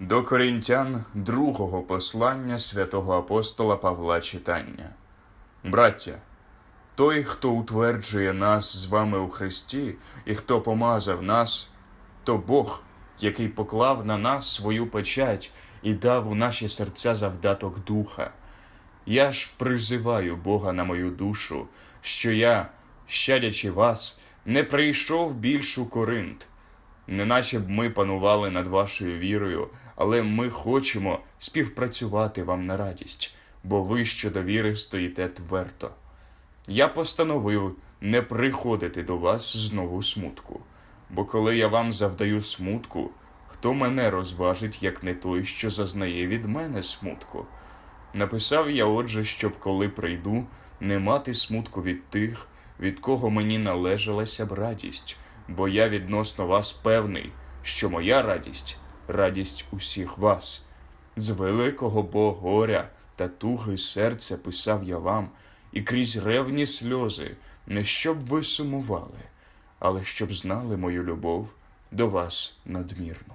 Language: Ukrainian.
До корінтян другого послання святого апостола Павла читання. Браття, той, хто утверджує нас з вами у Христі, і хто помазав нас, то Бог, який поклав на нас свою печать і дав у наші серця завдаток духа. Я ж призиваю Бога на мою душу, що я, щадячи вас, не прийшов більш у Коринт, неначе б ми панували над вашою вірою, але ми хочемо співпрацювати вам на радість, бо ви щодо віри стоїте твердо. Я постановив не приходити до вас знову смутку, бо коли я вам завдаю смутку, хто мене розважить, як не той, що зазнає від мене смутку? Написав я, отже, щоб коли прийду, не мати смутку від тих, від кого мені належалася б радість, бо я відносно вас певний, що моя радість радість усіх вас. З великого бо горя та туги серця писав я вам, і крізь ревні сльози, не щоб ви сумували, але щоб знали мою любов до вас надмірну.